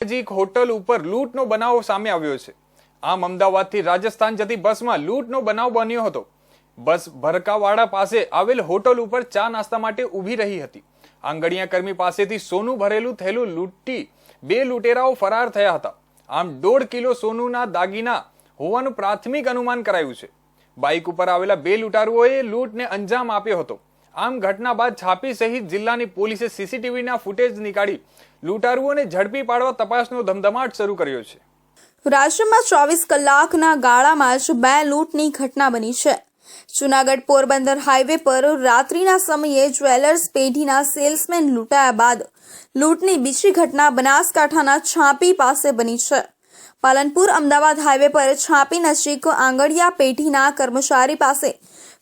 નજીક હોટલ ઉપર લૂંટનો બનાવ સામે આવ્યો છે. આમ અમદાવાદથી રાજસ્થાન જતી બસમાં લૂંટનો બનાવ બન્યો હતો. બસ ભરકાવાડા પાસે આવેલ હોટલ ઉપર ચા નાસ્તા માટે ઊભી રહી હતી. આંગણિયા કર્મી પાસેથી સોનું ભરેલું થયેલું લૂંટી બે લૂંટેરાઓ ફરાર થયા હતા. આમ દોઢ કિલો સોનુના દાગીના હોવાનું પ્રાથમિક અનુમાન કરાયું છે. બાઇક ઉપર આવેલા બે લૂંટારુઓએ લૂંટને અંજામ આપ્યો હતો. આમ ઘટના બાદ છાપી સહિત જિલ્લાની પોલીસે સીસીટીવીના ફૂટેજ નીકાળી લૂંટારુઓને ઝડપી પાડવા તપાસનો ધમધમાટ શરૂ કર્યો છે. રાજ્યમાં ચોવીસ કલાકના ગાળામાં જ બે લૂંટની ઘટના બની છે. જુનાગઢ પોરબંદર હાઈવે પર રાત્રિના સમયે જ્વેલર્સ પેઢીના સેલ્સમેન લૂંટાયા બાદ લૂંટની બીજી ઘટના બનાસકાંઠાના છાપી પાસે બની છે. પાલનપુર અમદાવાદ હાઈવે પર છાપી નજીક આંગડિયા પેઢીના કર્મચારી પાસે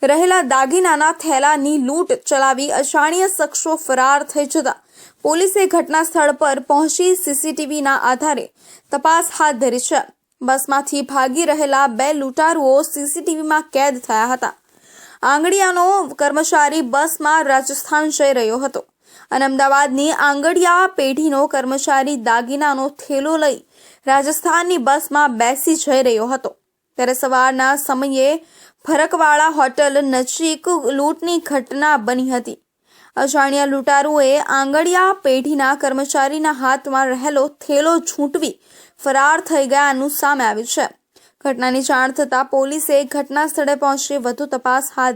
રહેલા દાગીનાના થેલાની લૂંટ ચલાવી અજાણ્ય શખ્સો ફરાર થઈ જતા પોલીસે ઘટના સ્થળ પર પહોંચી સીસીટીવીના આધારે તપાસ હાથ ધરી છે. બસમાંથી ભાગી રહેલા બે લૂંટારુઓ સીસીટીવીમાં કેદ થયા હતા. આંગડિયાનો કર્મચારી બસમાં રાજસ્થાન જઈ રહ્યો હતો. અને અમદાવાદની આંગડિયા પેઢીનો કર્મચારી દાગીનાનો થેલો લઈ રાજસ્થાનની બસમાં બેસી જઈ રહ્યો હતો. ત્યારે સવારના સમયે ફરકવાળા હોટલ નજીક લૂંટની ઘટના બની હતી. અજાણ્યા લૂંટારુઓએ આંગડિયા પેઢીના કર્મચારીના હાથમાં રહેલો થેલો છૂંટવી ફરાર થઈ ગયાનું સામે આવ્યું છે. ઘટનાની જાણ થતાં પોલીસે ઘટના સ્થળે પહોંચી વધુ તપાસ હાથ